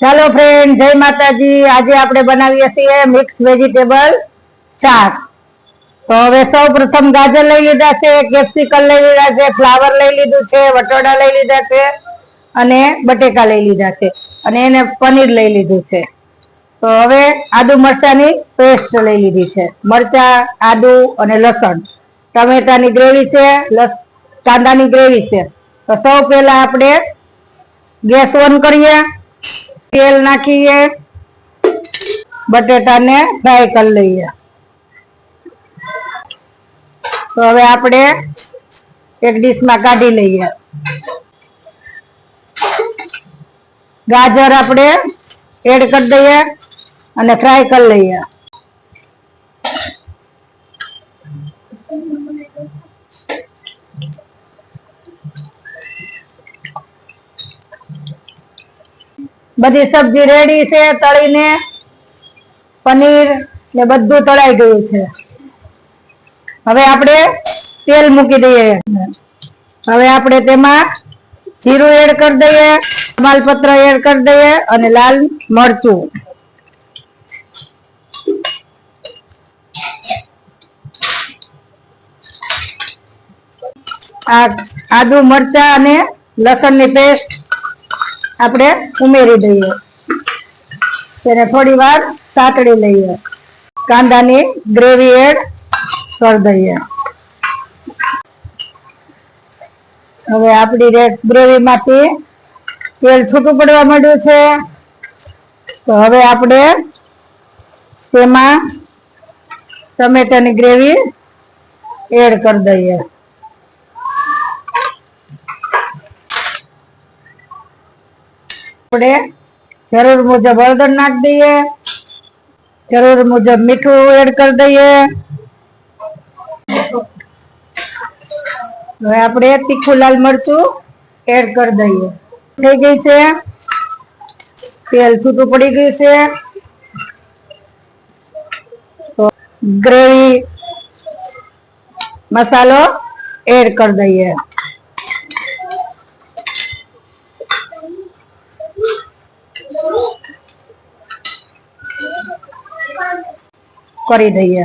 ચાલો ફ્રેન્ડ જય માતાજી. આજે આપણે બનાવીએ છીએ મિક્સ વેજીટેબલ શાક. તો હવે સૌ પ્રથમ ગાજર લઈ લીધા છે કેપ્સિકલ લઈ લીધા છે ફ્લાવર લઈ લીધું છે, વટોડા લઈ લીધા છે અને બટેકા લઈ લીધા છે અને એને પનીર લઈ લીધું છે. તો હવે આદુ મરચાની પેસ્ટ લઈ લીધી છે. મરચા, આદુ અને લસણ. ટમેટાની ગ્રેવી છે કાંદાની ગ્રેવી છે. તો સૌ પહેલા આપણે ગેસ ઓન કરીએ. તેલ નાખીએ. બટેટાને ફ્રાય કરી લઈએ. તો હવે આપણે એક ડીશમાં કાઢી લઈએ. ગાજર આપણે એડ કરી દઈએ અને ફ્રાય કરી લઈએ. બધી સબ્જી રેડી છે, તળીને, પનીર ને બધું તળાઈ ગયું છે. હવે આપણે તેલ મૂકી દઈએ. હવે આપણે તેમાં જીરું એડ કરી દઈએ, માલપત્ર એડ કરી દઈએ અને લાલ મરચું. આદુ મરચા અને લસણની પેસ્ટ આપણે ઉમેરી દઈએ. તેને થોડી વાર સાતડી લઈએ. કાંદાની ગ્રેવી એડ કરી દઈએ. હવે આપણી ગ્રેવી માંથી તેલ છૂટું પડવા માંડ્યું છે. તો હવે આપણે તેમાં ટમેટાની ગ્રેવી એડ કરી દઈએ. આપણે જરૂર મુજબ હળદર નાખી દઈએ જરૂર મુજબ મીઠું એડ કરી દઈએ હવે આપણે તીખું લાલ મરચું એડ કરી દઈએ થઈ ગઈ છે તેલ છૂટું પડી ગયું છે તો ગ્રેવી મસાલો એડ કરી દઈએ કરી દઈએ.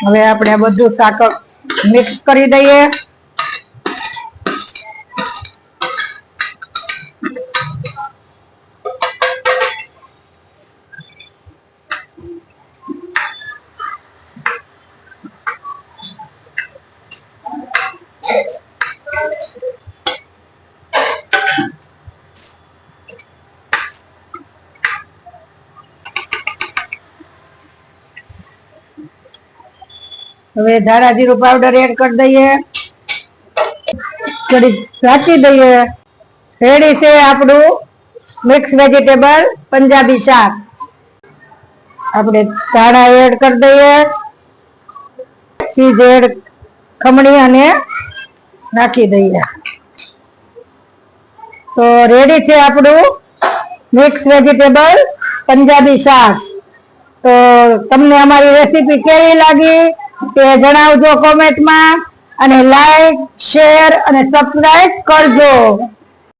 હવે આપણે બધું શાક મિક્સ કરી દઈએ. હવે ધારા જીરું પાવડર એડ કરી દઈએ. થોડી ઢાંકી દઈએ. રેડી છે આપણું મિક્સ વેજીટેબલ પંજાબી શાક. આપણે ધાણા એડ કરી દઈએ. ચીજ એડ ખમણી અને નાખી દઈએ. તો રેડી છે આપણું મિક્સ વેજીટેબલ પંજાબી શાક. તો તમને અમારી રેસીપી કેવી લાગી? તે જણાવજો કોમેન્ટમાં અને લાઈક શેર અને સબસ્ક્રાઇબ કરજો.